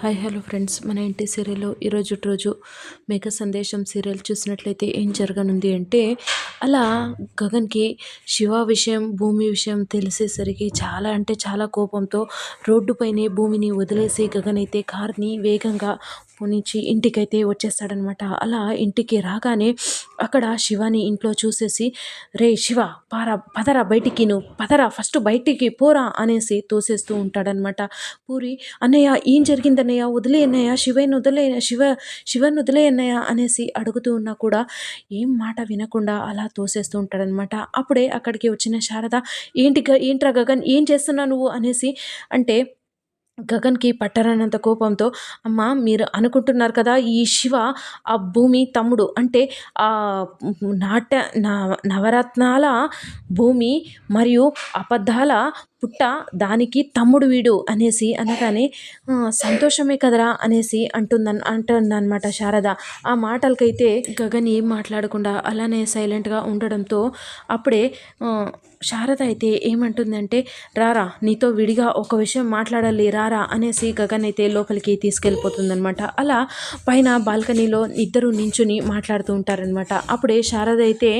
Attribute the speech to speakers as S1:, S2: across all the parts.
S1: Hi hello friends. మన ఇంటి సీరియల్లో ఈరోజు రోజు మేఘ సందేశం సీరియల్ చూసినట్లయితే ఏం జరగనుంది అంటే అలా గగన్కి శివ విషయం భూమి విషయం తెలిసేసరికి చాలా అంటే చాలా కోపంతో రోడ్డుపైనే భూమిని వదిలేసి గగన్ అయితే కార్ని వేగంగా నుంచి ఇంటికైతే వచ్చేస్తాడనమాట. అలా ఇంటికి రాగానే అక్కడ శివాని ఇంట్లో చూసేసి రే శివ పారా పదరా బయటికి నువ్వు పదరా ఫస్ట్ బయటికి పోరా అనేసి తోసేస్తూ ఉంటాడనమాట. పూరి అన్నయ్య ఏం జరిగిందన్నయ్య? వదిలే అన్నయ్య శివని వదిలే శివ శివని వదిలే అన్నయ్య అనేసి అడుగుతూ ఉన్నా కూడా ఏం మాట వినకుండా అలా తోసేస్తూ ఉంటాడనమాట. అప్పుడే అక్కడికి వచ్చిన శారద ఏంటి ఏంట్రా గగన్? ఏం చేస్తున్నావు నువ్వు? అనేసి అంటే గగన్కి పట్టరానంత కోపంతో అమ్మ మీరు అనుకుంటున్నారు కదా ఈ శివ ఆ భూమి తమ్ముడు. అంటే ఆ నాట్య నవరత్నాల భూమి మరియు అబద్ధాల పుట్ట దానికి తమ్ముడు వీడు అనేసి అనగానే సంతోషమే కదరా అనేసి అంటుందని అంటుందన్నమాట శారద. ఆ మాటలకైతే గగన్ ఏం మాట్లాడకుండా అలానే సైలెంట్గా ఉండడంతో అప్పుడే శారద అయితే ఏమంటుందంటే రారా నీతో విడిగా ఒక విషయం మాట్లాడాలి రారా అనేసి గగన్ అయితే లోపలికి తీసుకెళ్ళిపోతుందనమాట అలా పైన బాల్కనీలో ఇద్దరు నించుని మాట్లాడుతూ ఉంటారనమాట అప్పుడే శారద అయితే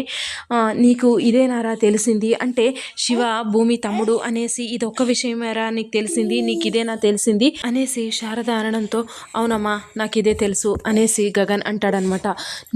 S1: నీకు ఇదేనారా తెలిసింది? అంటే శివ భూమి తమ్ముడు అనే అనేసి ఇది ఒక్క విషయమేరా నీకు తెలిసింది నీకు ఇదేనా తెలిసింది అనేసి శారద అనడంతో అవునమ్మా నాకు ఇదే తెలుసు అనేసి గగన్ అంటాడనమాట.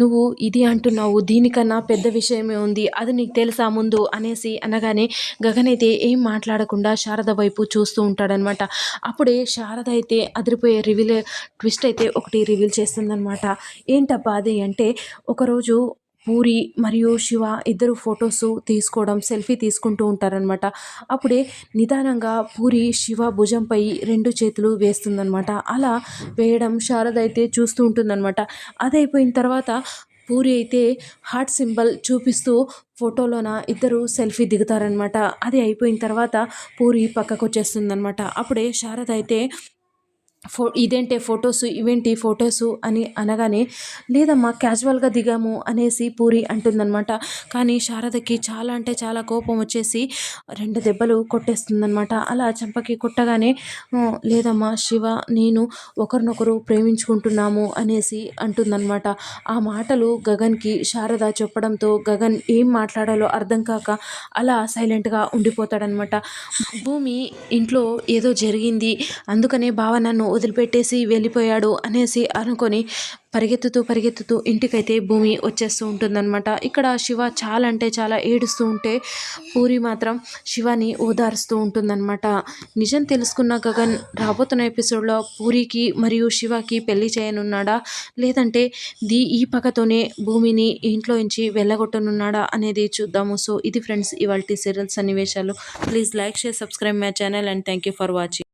S1: నువ్వు ఇది అంటున్నావు దీనికన్నా పెద్ద విషయమే ఉంది అది నీకు తెలుసా ముందు అనేసి అనగానే గగన్ అయితే ఏం మాట్లాడకుండా శారద వైపు చూస్తూ ఉంటాడనమాట. అప్పుడే శారద అయితే అదిరిపోయే రివీల్ ట్విస్ట్ అయితే ఒకటి రివీల్ చేస్తుందనమాట. ఏంటబ్బా అది? అంటే ఒకరోజు పూరి మరియు శివ ఇద్దరు ఫొటోస్ తీసుకోవడం సెల్ఫీ తీసుకుంటూ ఉంటారనమాట అప్పుడే నిదానంగా పూరి శివ భుజంపై రెండు చేతులు వేస్తుందనమాట అలా వేయడం శారద అయితే చూస్తూ ఉంటుందన్నమాట. అదైపోయిన తర్వాత పూరి అయితే హార్ట్ సింబల్ చూపిస్తూ ఫోటోలోన ఇద్దరు సెల్ఫీ దిగుతారనమాట అది అయిపోయిన తర్వాత పూరి పక్కకు వచ్చేస్తుందనమాట అప్పుడే శారద అయితే ఫో ఇదేంటే ఫొటోస్ ఇవేంటి ఫొటోస్ అని అనగానే లేదమ్మా క్యాజువల్గా దిగాము అనేసి పూరి అంటుందన్నమాట. కానీ శారదకి చాలా అంటే చాలా కోపం వచ్చేసి రెండు దెబ్బలు కొట్టేస్తుందన్నమాట. అలా చంపకి కొట్టగానే లేదమ్మా శివ నేను ఒకరినొకరు ప్రేమించుకుంటున్నాము అనేసి అంటుందన్నమాట. ఆ మాటలు గగన్కి శారద చెప్పడంతో గగన్ ఏం మాట్లాడాలో అర్థం కాక అలా సైలెంట్గా ఉండిపోతాడనమాట భూమి ఇంట్లో ఏదో జరిగింది అందుకనే భావ నన్ను వదిలిపెట్టేసి వెళ్ళిపోయాడు అనేసి అనుకొని పరిగెత్తుతూ పరిగెత్తుతూ ఇంటికైతే భూమి వచ్చేస్తూ ఉంటుందన్నమాట. ఇక్కడ శివ చాలా అంటే చాలా ఏడుస్తూ ఉంటే పూరి మాత్రం శివని ఓదారుస్తూ ఉంటుందన్నమాట. నిజం తెలుసుకున్న గగన్ రాబోతున్న ఎపిసోడ్లో పూరికి మరియు శివకి పెళ్ళి చేయనున్నాడా? లేదంటే ది ఈ పక్కతోనే భూమిని ఇంట్లో నుంచి వెళ్ళగొట్టనున్నాడా అనేది చూద్దాము. సో ఇది ఫ్రెండ్స్ ఇవాళ సీరియల్ సన్నివేశాలు. Please like share subscribe my channel and thank you for watching.